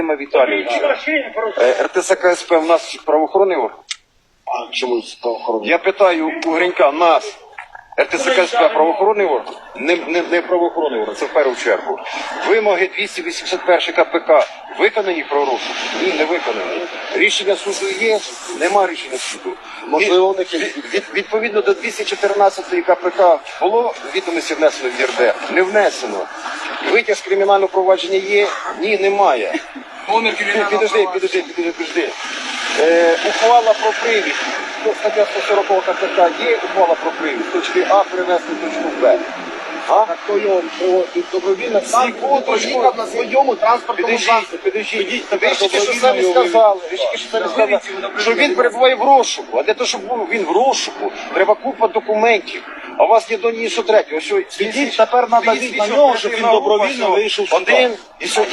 Вадима Віталійовича. Е, СП в нас правоохоронний орган? А чому з правоохоронні? Я питаю у Гринька, нас, РТСК СП правоохоронний орган? Не, не, не правоохоронний орган, це в першу чергу. Вимоги 281 КПК виконані пророку? Ні, не виконані. Рішення суду є, нема рішення суду. Можливо, Від- від- відповідно до 214 КПК було відомості внесено в ЄРДР? Не внесено. Витяг з кримінального провадження є? Ні, немає. Номер кримінального Підожди, підожди, підожди, підожди. Е, ухвала про привід. Ну, Стаття 140 КПК є ухвала про привід. З точки А перевести в точку Б. А? Так хто його приводить добровільно сам поїхав на своєму транспортному Підождіть, засобі. підождіть. тепер Ви ж тільки що самі сказали, ви ж тільки що самі сказали, що він перебуває в розшуку. А для того, щоб був він в розшуку, треба купа документів. А у вас ні до ні що третього. Ось що Ідіть, тепер надавіть на нього, щоб він добровільно вийшов. Один і що,